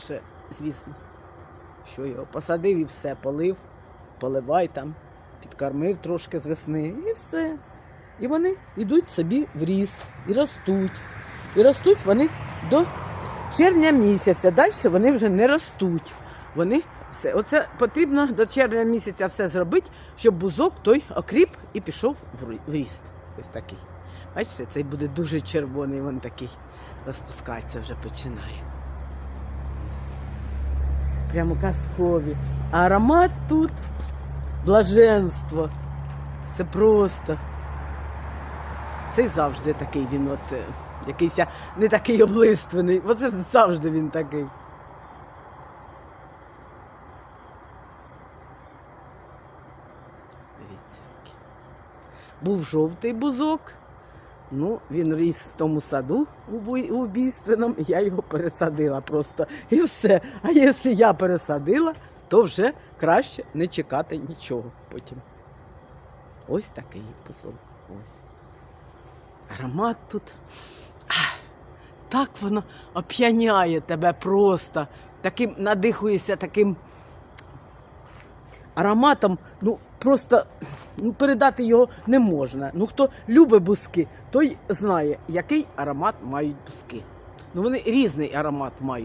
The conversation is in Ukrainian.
Ще, звісно, що його посадив і все, полив, поливай там, підкормив трошки з весни і все. І вони йдуть собі в ріст і ростуть. І ростуть вони до червня місяця. Далі вони вже не ростуть. Вони все. Оце потрібно до червня місяця все зробити, щоб бузок той окріп і пішов в ріст. Ось такий. Бачите, цей буде дуже червоний, він такий розпускатися вже починає. Прямо казкові. А аромат тут блаженство. Це просто. Цей завжди такий він, от е, якийсь не такий облиственний. Оце завжди він такий. Дивіться. Був жовтий бузок. Ну, він ріс в тому саду убійственному, я його пересадила просто. І все. А якщо я пересадила, то вже краще не чекати нічого потім. Ось такий. Ось. Аромат тут. Ах, так воно оп'яняє тебе просто. Таким надихуєшся таким ароматом, ну просто ну, передати його не можна. Ну хто любить буски, той знає, який аромат мають буски. Ну вони різний аромат мають.